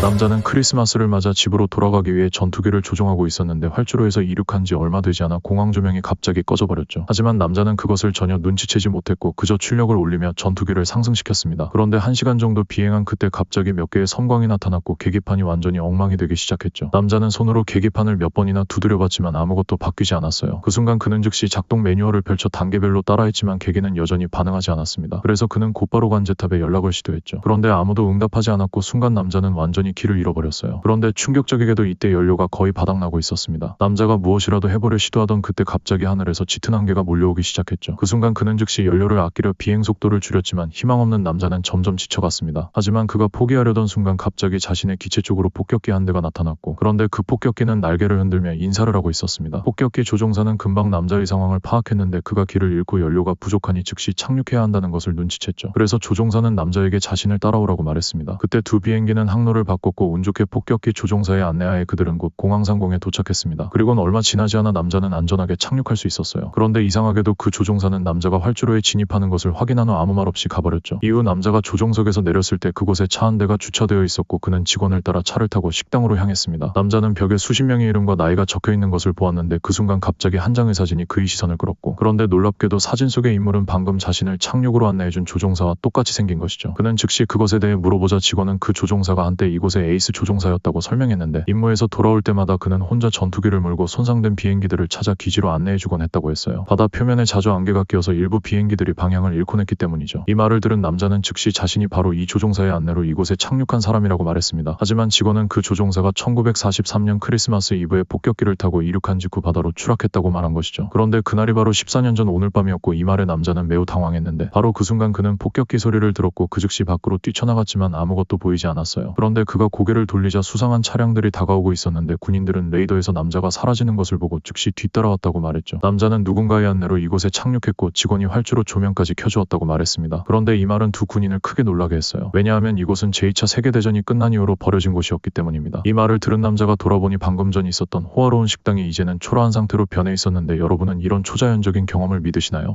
남자는 크리스마스를 맞아 집으로 돌아가기 위해 전투기를 조종하고 있었는데 활주로에서 이륙한 지 얼마 되지 않아 공항 조명이 갑자기 꺼져버렸죠. 하지만 남자는 그것을 전혀 눈치채지 못했고 그저 출력을 올리며 전투기를 상승시켰습니다. 그런데 한 시간 정도 비행한 그때 갑자기 몇 개의 섬광이 나타났고 계기판이 완전히 엉망이 되기 시작했죠. 남자는 손으로 계기판을 몇 번이나 두드려봤지만 아무것도 바뀌지 않았어요. 그 순간 그는 즉시 작동 매뉴얼을 펼쳐 단계별로 따라했지만 계기는 여전히 반응하지 않았습니다. 그래서 그는 곧바로 관제탑에 연락을 시도했죠. 그런데 아무도 응답하지 않았고 순간 남자는 완전히 길을 잃어버렸어요. 그런데 충격적이게도 이때 연료가 거의 바닥나고 있었습니다. 남자가 무엇이라도 해보려 시도하던 그때 갑자기 하늘에서 짙은 안개가 몰려오기 시작했죠. 그 순간 그는 즉시 연료를 아끼려 비행 속도를 줄였지만 희망 없는 남자는 점점 지쳐갔습니다. 하지만 그가 포기하려던 순간 갑자기 자신의 기체 쪽으로 폭격기 한 대가 나타났고 그런데 그 폭격기는 날개를 흔들며 인사를 하고 있었습니다. 폭격기 조종사는 금방 남자의 상황을 파악했는데 그가 길을 잃고 연료가 부족하니 즉시 착륙해야 한다는 것을 눈치챘죠. 그래서 조종사는 남자에게 자신을 따라오라고 말했습니다. 그때 두 비행기는 항로를 바 꿨고 운 좋게 폭격기 조종사의 안내하에 그들은 곧 공항상공에 도착했습니다. 그리고는 얼마 지나지 않아 남자는 안전하게 착륙할 수 있었어요. 그런데 이상하게도 그 조종사는 남자가 활주로에 진입하는 것을 확인한 후 아무 말 없이 가버렸죠. 이후 남자가 조종석에서 내렸을 때 그곳에 차 한 대가 주차되어 있었고 그는 직원을 따라 차를 타고 식당으로 향했습니다. 남자는 벽에 수십 명의 이름과 나이가 적혀 있는 것을 보았는데 그 순간 갑자기 한 장의 사진이 그의 시선을 끌었고 그런데 놀랍게도 사진 속의 인물은 방금 자신을 착륙으로 안내해준 조종사와 똑같이 생긴 것이죠. 그는 즉시 그것에 대해 물어보자 직원은 그 조종사가 한때 이곳 의 에이스 조종사였다고 설명했는데 임무에서 돌아올 때마다 그는 혼자 전투기를 몰고 손상된 비행기들을 찾아 기지로 안내해주곤 했다고 했어요. 바다 표면에 자주 안개가 끼어서 일부 비행기들이 방향을 잃곤 했기 때문이죠. 이 말을 들은 남자는 즉시 자신이 바로 이 조종사의 안내로 이곳에 착륙한 사람이라고 말했습니다. 하지만 직원은 그 조종사가 1943년 크리스마스 이브에 폭격기를 타고 이륙한 직후 바다로 추락했다고 말한 것이죠. 그런데 그날이 바로 14년 전 오늘 밤이었고 이 말에 남자는 매우 당황했는데 바로 그 순간 그는 폭격기 소리를 들었고 그 즉시 밖으로 뛰쳐나갔지만 아무것도 보이지 않았어요. 그런데 그가 고개를 돌리자 수상한 차량들이 다가오고 있었는데 군인들은 레이더에서 남자가 사라지는 것을 보고 즉시 뒤따라왔다고 말했죠. 남자는 누군가의 안내로 이곳에 착륙했고 직원이 활주로 조명까지 켜주었다고 말했습니다. 그런데 이 말은 두 군인을 크게 놀라게 했어요. 왜냐하면 이곳은 제2차 세계대전이 끝난 이후로 버려진 곳이었기 때문입니다. 이 말을 들은 남자가 돌아보니 방금 전 있었던 호화로운 식당이 이제는 초라한 상태로 변해 있었는데 여러분은 이런 초자연적인 경험을 믿으시나요?